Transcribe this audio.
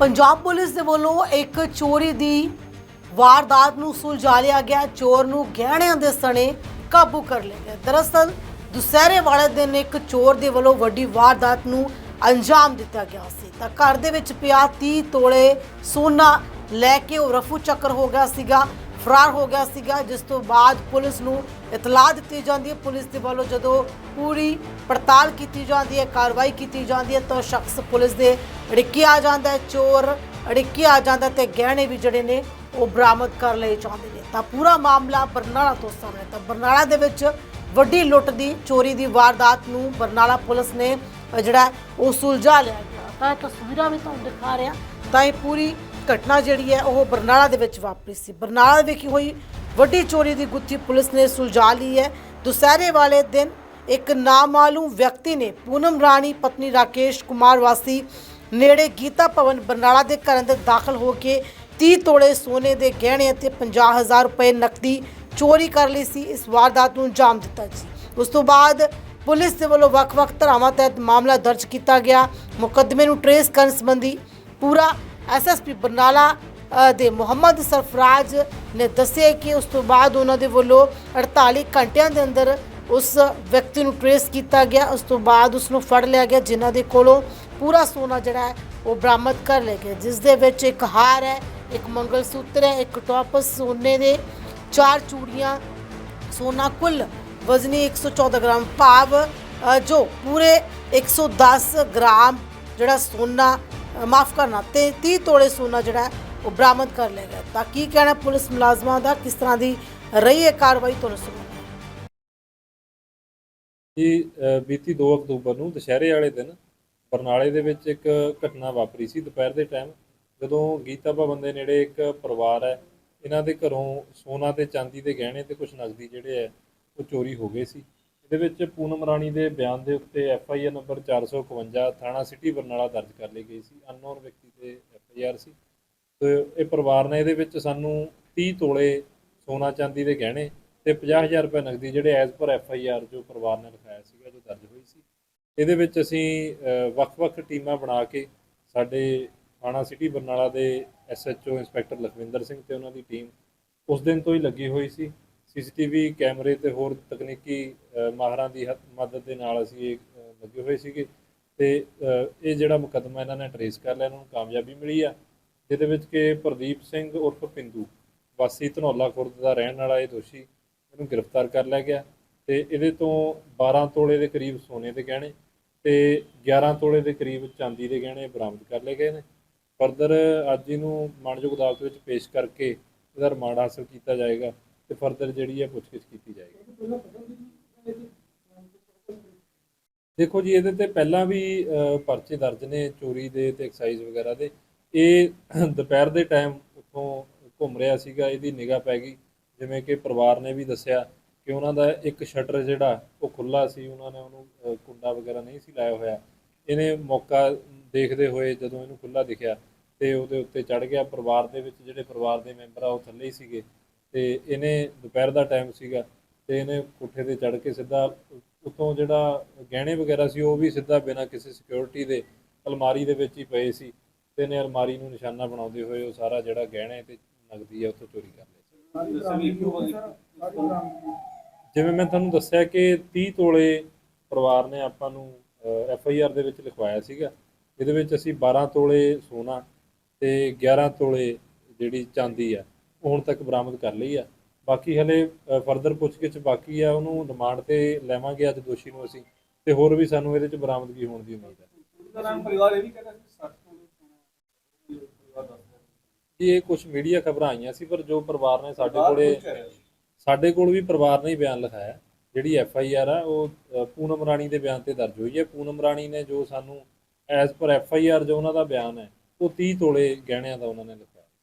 Punjab police ਦੇ ਵੱਲੋਂ ਇੱਕ ਚੋਰੀ ਦੀ ਵਾਰਦਾਤ ਨੂੰ ਸੁਲਝਾ ਲਿਆ ਗਿਆ। ਚੋਰ ਨੂੰ ਗਹਿਣਿਆਂ ਦੇ ਸਣੇ ਕਾਬੂ ਕਰ ਲਿਆ ਗਿਆ। ਦਰਅਸਲ, ਦੁਸਹਿਰੇ ਵਾਲੇ ਦਿਨ ਇੱਕ ਚੋਰ ਦੇ ਵੱਲੋਂ ਵੱਡੀ ਵਾਰਦਾਤ ਨੂੰ ਅੰਜਾਮ ਦਿੱਤਾ ਗਿਆ ਸੀ। ਤਾਂ ਘਰ ਦੇ ਵਿੱਚ ਪਿਆ 30 ਤੋਲੇ ਸੋਨਾ ਲੈ ਕੇ ਉਹ ਰਫੂ ਚੱਕਰ ਹੋ ਗਿਆ ਸੀਗਾ। ਫਰਾਰ ਹੋ ਗਿਆ ਸੀਗਾ, ਜਿਸ ਤੋਂ ਬਾਅਦ ਪੁਲਿਸ ਨੂੰ ਇਤਲਾਹ ਦਿੱਤੀ ਜਾਂਦੀ ਹੈ। ਪੁਲਿਸ ਦੇ ਵੱਲੋਂ ਜਦੋਂ ਪੂਰੀ ਪੜਤਾਲ ਕੀਤੀ ਜਾਂਦੀ ਹੈ, ਕਾਰਵਾਈ ਕੀਤੀ ਜਾਂਦੀ ਹੈ, ਤਾਂ ਸ਼ਖਸ ਪੁਲਿਸ ਦੇ ਅੜਿੱਕੇ ਆ ਜਾਂਦਾ ਹੈ। ਚੋਰ ਅੜਿੱਕੇ ਆ ਜਾਂਦਾ ਤੇ ਗਹਿਣੇ ਵੀ ਜਿਹੜੇ ਨੇ ਉਹ ਬਰਾਮਦ ਕਰ ਲਏ ਜਾਂਦੇ ਨੇ। ਤਾਂ ਪੂਰਾ ਮਾਮਲਾ ਬਰਨਾਲਾ ਤੋਂ ਸਾਹਮਣੇ ਤਾਂ ਬਰਨਾਲਾ ਦੇ ਵਿੱਚ ਵੱਡੀ ਲੁੱਟ ਦੀ, ਚੋਰੀ ਦੀ ਵਾਰਦਾਤ ਨੂੰ ਬਰਨਾਲਾ ਪੁਲਿਸ ਨੇ ਜਿਹੜਾ ਉਹ ਸੁਲਝਾ ਲਿਆ ਗਿਆ। ਤਾਂ ਇਹ ਤਸਵੀਰਾਂ ਵੀ ਤੁਹਾਨੂੰ ਦਿਖਾ ਰਿਹਾ। ਤਾਂ ਇਹ ਪੂਰੀ ਘਟਨਾ ਜਿਹੜੀ ਹੈ, ਉਹ ਬਰਨਾਲਾ ਦੇ ਵਿੱਚ ਵਾਪਰੀ ਸੀ। ਬਰਨਾਲਾ ਵਿਖੇ ਹੋਈ ਵੱਡੀ ਚੋਰੀ ਦੀ ਗੁੱਥੀ ਪੁਲਿਸ ਨੇ ਸੁਲਝਾ ਲਈ ਹੈ। ਦੁਸਹਿਰੇ ਵਾਲੇ ਦਿਨ ਇੱਕ ਨਾਮਾਲੂਮ ਵਿਅਕਤੀ ਨੇ ਪੂਨਮ ਰਾਣੀ, ਪਤਨੀ ਰਾਕੇਸ਼ ਕੁਮਾਰ ਵਾਸੀ ਨੇੜੇ ਗੀਤਾ ਭਵਨ ਬਰਨਾਲਾ ਦੇ ਘਰ ਅੰਦਰ ਦਾਖਲ ਹੋ ਕੇ 30 ਤੋਲੇ ਸੋਨੇ ਦੇ ਗਹਿਣੇ ਅਤੇ 50000 ਰੁਪਏ ਨਕਦੀ ਚੋਰੀ ਕਰ ਲਈ ਸੀ। ਇਸ ਵਾਰਦਾਤ ਨੂੰ ਅੰਜਾਮ ਦਿੱਤਾ ਸੀ ਉਸ ਤੋਂ ਬਾਅਦ ਪੁਲਿਸ ਦੇ ਵੱਲੋਂ ਵੱਖ-ਵੱਖ ਧਾਰਾਵਾਂ ਤਹਿਤ ਮਾਮਲਾ ਦਰਜ ਕੀਤਾ ਗਿਆ। ਮੁਕੱਦਮੇ ਨੂੰ ਟਰੇਸ ਕਰਨ ਸੰਬੰਧੀ ਪੂਰਾ ਐਸਐਸਪੀ ਬਰਨਾਲਾ ਦੇ ਮੁਹੰਮਦ ਸਰਫਰਾਜ਼ ਨੇ ਦੱਸਿਆ ਕਿ ਉਸ ਤੋਂ ਬਾਅਦ ਉਹਨਾਂ ਦੇ ਵੱਲੋਂ 48 ਘੰਟਿਆਂ ਦੇ ਅੰਦਰ ਉਸ ਵਿਅਕਤੀ ਨੂੰ ਟਰੇਸ ਕੀਤਾ ਗਿਆ। ਉਸ ਤੋਂ ਬਾਅਦ ਉਸ ਨੂੰ ਫੜ ਲਿਆ ਗਿਆ, ਜਿਨ੍ਹਾਂ ਦੇ ਕੋਲੋਂ ਪੂਰਾ ਸੋਨਾ ਜਿਹੜਾ ਹੈ ਉਹ ਬਰਾਮਦ ਕਰ ਲਿਆ ਗਿਆ। ਜਿਸ ਦੇ ਵਿੱਚ ਇੱਕ ਹਾਰ ਹੈ, ਇੱਕ ਮੰਗਲ ਸੂਤਰ ਹੈ, ਇੱਕ ਟੋਪਸ ਸੋਨੇ ਦੇ, ਚਾਰ ਚੂੜੀਆਂ, ਸੋਨਾ ਕੁੱਲ, ਵਜ਼ਨੀ 114 ਗ੍ਰਾਮ ਭਾਵ ਜੋ ਪੂਰੇ 110 ਗ੍ਰਾਮ ਜਿਹੜਾ ਸੋਨਾ ਮਾਫ ਕਰਨਾ, ਤੇ 30 ਤੋਲੇ ਸੋਨਾ ਜਿਹੜਾ ਉਹ ਬਰਾਮਦ ਕਰ ਲਿਆ ਗਿਆ ਤਾਂ ਕੀ ਕਹਿਣਾ ਪੁਲਿਸ ਮੁਲਾਜ਼ਮਾਂ ਦਾ, ਕਿਸ ਤਰ੍ਹਾਂ ਦੀ ਰਹੀ ਹੈ ਕਾਰਵਾਈ ਤੁਹਾਨੂੰ ਸੁਣਾਉਂਦੇ ਹਾਂ। ਬੀਤੀ 2 ਅਕਤੂਬਰ ਨੂੰ ਦੁਸ਼ਹਿਰੇ ਵਾਲੇ ਦਿਨ ਬਰਨਾਲੇ ਦੇ ਵਿੱਚ ਇੱਕ ਘਟਨਾ ਵਾਪਰੀ ਸੀ ਦੁਪਹਿਰ ਦੇ ਟਾਈਮ ਜਦੋਂ ਗੀਤਾ ਭਵਨ ਦੇ ਨੇੜੇ ਇੱਕ ਪਰਿਵਾਰ ਹੈ, ਇਹਨਾਂ ਦੇ ਘਰੋਂ ਸੋਨਾ ਤੇ ਚਾਂਦੀ ਦੇ ਗਹਿਣੇ ਤੇ ਕੁਝ ਨਗਦੀ ਜਿਹੜੇ ਹੈ, ਉਹ ਚੋਰੀ ਹੋ ਗਏ ਸੀ ਇਹਦੇ ਵਿੱਚ ਪੂਨਮ ਰਾਣੀ ਦੇ ਬਿਆਨ ਦੇ ਉੱਤੇ ਐਫ ਆਈ ਆਰ ਨੰਬਰ 451 ਥਾਣਾ ਸਿਟੀ ਬਰਨਾਲਾ ਦਰਜ ਕਰ ਲਈ ਗਈ ਸੀ। ਅਨਨੋਨ ਵਿਅਕਤੀ ਤੇ ਐਫ ਆਈ ਆਰ ਸੀ। ਤੇ ਇਹ ਪਰਿਵਾਰ ਨੇ ਇਹਦੇ ਵਿੱਚ ਸਾਨੂੰ 30 ਤੋਲੇ ਸੋਨਾ ਚਾਂਦੀ ਦੇ ਗਹਿਣੇ ਤੇ 50000 ਰੁਪਏ ਨਕਦੀ ਜਿਹੜੇ as per F I R ਜੋ ਪਰਿਵਾਰ ਨੇ ਲਿਖਾਇਆ ਸੀਗਾ, ਜੋ ਦਰਜ ਹੋਈ ਸੀ। ਇਹਦੇ ਵਿੱਚ ਅਸੀਂ ਵੱਖ-ਵੱਖ ਟੀਮਾਂ ਬਣਾ ਕੇ ਸਾਡੇ ਥਾਣਾ ਸਿਟੀ ਬਰਨਾਲਾ ਦੇ S H O inspector Lakhwinder Singh ਤੇ ਉਹਨਾਂ ਦੀ ਟੀਮ ਉਸ ਦਿਨ ਤੋਂ ਹੀ ਲੱਗੀ ਹੋਈ ਸੀ। ਸੀਸੀਟੀਵੀ ਕੈਮਰੇ ਤੇ ਹੋਰ ਤਕਨੀਕੀ ਮਾਹਰਾਂ ਦੀ ਹੱਥ- ਮਦਦ ਦੇ ਨਾਲ ਅਸੀਂ ਇਹ ਲੱਗੇ ਹੋਏ ਸੀਗੇ। ਤੇ ਇਹ ਜਿਹੜਾ ਮੁਕੱਦਮਾ ਇਹਨਾਂ ਨੇ ਟਰੇਸ ਕਰ ਲਿਆ, ਇਹਨਾਂ ਨੂੰ ਕਾਮਯਾਬੀ ਮਿਲੀ ਆ। ਜਿਹਦੇ ਵਿੱਚ ਕਿ ਪ੍ਰਦੀਪ ਸਿੰਘ ਉਰਫ ਪਿੰਦੂ, ਵਾਸੀ ਧਨੌਲਾ ਖੁਰਦ ਦਾ ਰਹਿਣ ਵਾਲਾ ਇਹ ਦੋਸ਼ੀ, ਇਹਨੂੰ ਗ੍ਰਿਫਤਾਰ ਕਰ ਲਿਆ ਗਿਆ। ਤੇ ਇਹਦੇ ਤੋਂ 12 ਤੋਲੇ ਦੇ ਕਰੀਬ ਸੋਨੇ ਦੇ ਗਹਿਣੇ ਤੇ 11 ਤੋਲੇ ਦੇ ਕਰੀਬ ਚਾਂਦੀ ਦੇ ਗਹਿਣੇ ਬਰਾਮਦ ਕਰ ਲਏ ਗਏ ਨੇ। ਫਰਦਰ ਅੱਜ ਇਹਨੂੰ ਮਾਨਯੋਗ ਅਦਾਲਤ ਵਿੱਚ ਪੇਸ਼ ਕਰਕੇ ਇਹਦਾ ਰਿਮਾਂਡ ਹਾਸਲ ਕੀਤਾ ਜਾਏਗਾ। ਤੇ ਫਰਦਰ ਜਿਹੜੀ ਹੈ ਪੁੱਛਗਿੱਛ ਕੀਤੀ ਜਾਏਗੀ। ਦੇਖੋ ਜੀ ਇਹਦੇ ਤੇ ਪਹਿਲਾਂ ਵੀ ਅ, ਪਰਚੇ ਦਰਜ ਨੇ ਚੋਰੀ ਦੇ ਤੇ ਐਕਸਾਈਜ਼ ਵਗੈਰਾ ਦੇ। ਇਹ ਦੁਪਹਿਰ ਦੇ ਟਾਈਮ ਉੱਥੋਂ ਘੁੰਮ ਰਿਹਾ ਸੀਗਾ ਇਹਦੀ ਨਿਗਾਹ ਪੈ ਗਈ। ਜਿਵੇਂ ਕਿ ਪਰਿਵਾਰ ਨੇ ਵੀ ਦੱਸਿਆ ਕਿ ਉਹਨਾਂ ਦਾ ਇੱਕ ਸ਼ਟਰ ਜਿਹੜਾ ਉਹ ਖੁੱਲਾ ਸੀ। ਉਹਨਾਂ ਨੇ ਉਹਨੂੰ ਕੁੰਡਾ ਵਗੈਰਾ ਨਹੀਂ ਸੀ ਲਾਇਆ ਹੋਇਆ। ਇਹਨੇ ਮੌਕਾ ਦੇਖਦੇ ਹੋਏ ਜਦੋਂ ਇਹਨੂੰ ਖੁੱਲਾ ਦਿਖਿਆ ਤੇ ਉਹਦੇ ਉੱਤੇ ਚੜ ਗਿਆ। ਪਰਿਵਾਰ ਦੇ ਵਿੱਚ ਜਿਹੜੇ ਪਰਿਵਾਰ ਦੇ ਮੈਂਬਰ ਆ ਉਹ ਥੱਲੇ ਹੀ ਸੀਗੇ। ਤੇ ਇਹਨੇ ਦੁਪਹਿਰ ਦਾ ਟਾਈਮ ਸੀਗਾ ਤੇ ਇਹਨੇ ਕੋਠੇ ਤੇ ਚੜ ਕੇ ਸਿੱਧਾ ਉਤੋਂ ਜਿਹੜਾ ਗਹਿਣੇ ਵਗੈਰਾ ਸੀ ਉਹ ਵੀ ਸਿੱਧਾ ਬਿਨਾਂ ਕਿਸੇ ਸਿਕਿਉਰਿਟੀ ਦੇ ਅਲਮਾਰੀ ਦੇ ਵਿੱਚ ਹੀ ਪਏ ਸੀ ਤੇ ਇਹਨੇ ਅਲਮਾਰੀ ਨੂੰ ਨਿਸ਼ਾਨਾ ਬਣਾਉਂਦੇ ਹੋਏ ਉਹ ਸਾਰਾ ਜਿਹੜਾ ਗਹਿਣੇ ਤੇ ਨਗਦੀ ਹੈ ਉੱਥੋਂ ਚੋਰੀ ਕਰ ਲਿਆ। ਜਿਵੇਂ ਮੈਂ ਤੁਹਾਨੂੰ ਦੱਸਿਆ ਕਿ 30 ਤੋਲੇ ਪਰਿਵਾਰ ਨੇ ਆਪਾਂ ਨੂੰ ਐਫ ਆਈ ਆਰ ਦੇ ਵਿੱਚ ਲਿਖਵਾਇਆ ਸੀਗਾ। ਇਹਦੇ ਵਿੱਚ ਅਸੀਂ 12 ਤੋਲੇ ਸੋਨਾ ਤੇ 11 ਤੋਲੇ ਜਿਹੜੀ ਚਾਂਦੀ ਆ। ਹੁਣ ਤੱਕ ਬਰਾਮਦ ਕਰ ਲਈ ਆ। ਬਾਕੀ ਹਲੇ ਫਰਦਰ ਪੁੱਛਗਿੱਛ ਬਾਕੀ ਆ ਉਹਨੂੰ ਰਿਮਾਂਡ ਤੇ ਲੈਵਾਂਗੇ ਅੱਜ ਦੋਸ਼ੀ ਨੂੰ ਅਸੀਂ। ਤੇ ਹੋਰ ਵੀ ਸਾਨੂੰ ਇਹਦੇ ਚ ਬਰਾਮਦਗੀ ਹੋਣ ਦੀ ਉਮੀਦ ਹੈ ਇਹ ਵੀ ਕਹਿੰਦਾ ਸੀ 60 ਤੋਲੇ ਸੋਨਾ ਪਰਿਵਾਰ ਦੱਸਦਾ ਜੀ ਇਹ ਕੁਝ ਮੀਡੀਆ ਖਬਰਾਂ ਆਈਆਂ ਸੀ ਪਰ ਜੋ ਪਰਿਵਾਰ ਨੇ ਸਾਡੇ ਕੋਲੇ ਪੁੱਛ। ਸਾਡੇ ਕੋਲ ਵੀ ਪਰਿਵਾਰ ਨੇ ਹੀ ਬਿਆਨ ਲਿਖਾਇਆ। ਜਿਹੜੀ ਐਫ ਆਈ ਆਰ ਆ ਉਹ ਪੂਨਮ ਰਾਣੀ ਦੇ ਬਿਆਨ ਤੇ ਦਰਜ ਹੋਈ ਹੈ। ਪੂਨਮ ਰਾਣੀ ਨੇ ਜੋ ਸਾਨੂੰ as per F I R ਜੋ ਉਹਨਾਂ ਦਾ ਬਿਆਨ ਹੈ ਉਹ 30 ਤੋਲੇ ਗਹਿਣਿਆਂ ਦਾ ਉਹਨਾਂ ਨੇ ਲਿਖਾਇਆ।